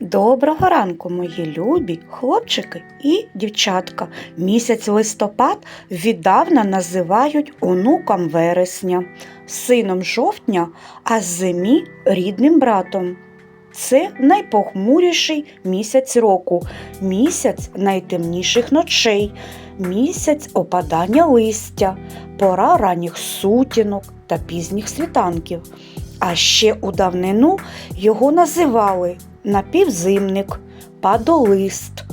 Доброго ранку, мої любі хлопчики і дівчатка. Місяць листопад віддавна називають онуком вересня, сином жовтня, а зимі рідним братом. Це найпохмуріший місяць року, місяць найтемніших ночей, місяць опадання листя, пора ранніх сутінок та пізніх світанків. А ще у давнину його називали напівзимник, падолист,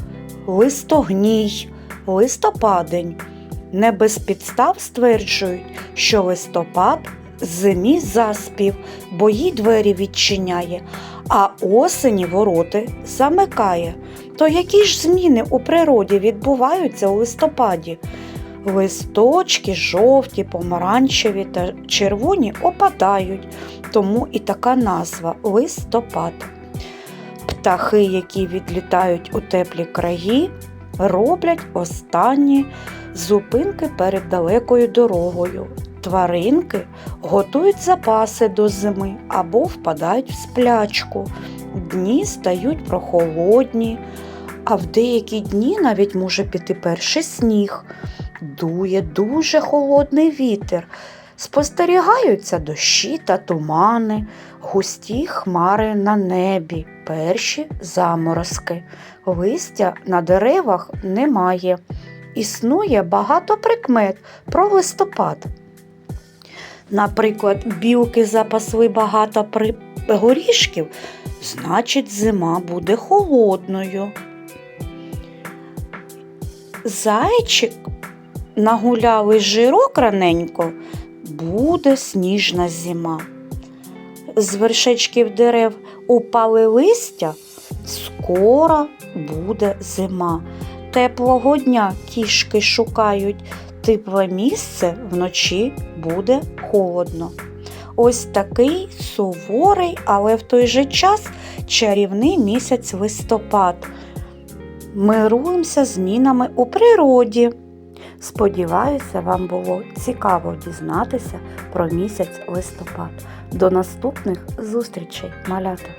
листогній, листопадень. Не без підстав стверджують, що листопад зимі заспів, бо їй двері відчиняє, а осені вороти замикає. То які ж зміни у природі відбуваються у листопаді? Листочки жовті, помаранчеві та червоні опадають, тому і така назва листопад. Птахи, які відлітають у теплі краї, роблять останні зупинки перед далекою дорогою. Тваринки готують запаси до зими або впадають в сплячку. Дні стають прохолодні, а в деякі дні навіть може піти перший сніг. Дує дуже холодний вітер. Спостерігаються дощі та тумани, густі хмари на небі, перші заморозки. Листя на деревах немає. Існує багато прикмет про листопад. Наприклад, білки запасли багато горішків, значить, зима буде холодною. Зайчик нагуляли жирок раненько, буде сніжна зима. З вершечків дерев упали листя, скоро буде зима. Теплого дня кішки шукають, тепле місце вночі буде холодно. Ось такий суворий, але в той же час чарівний місяць листопад. Мируємося змінами у природі. Сподіваюся, вам було цікаво дізнатися про місяць листопад. До наступних зустрічей, малята!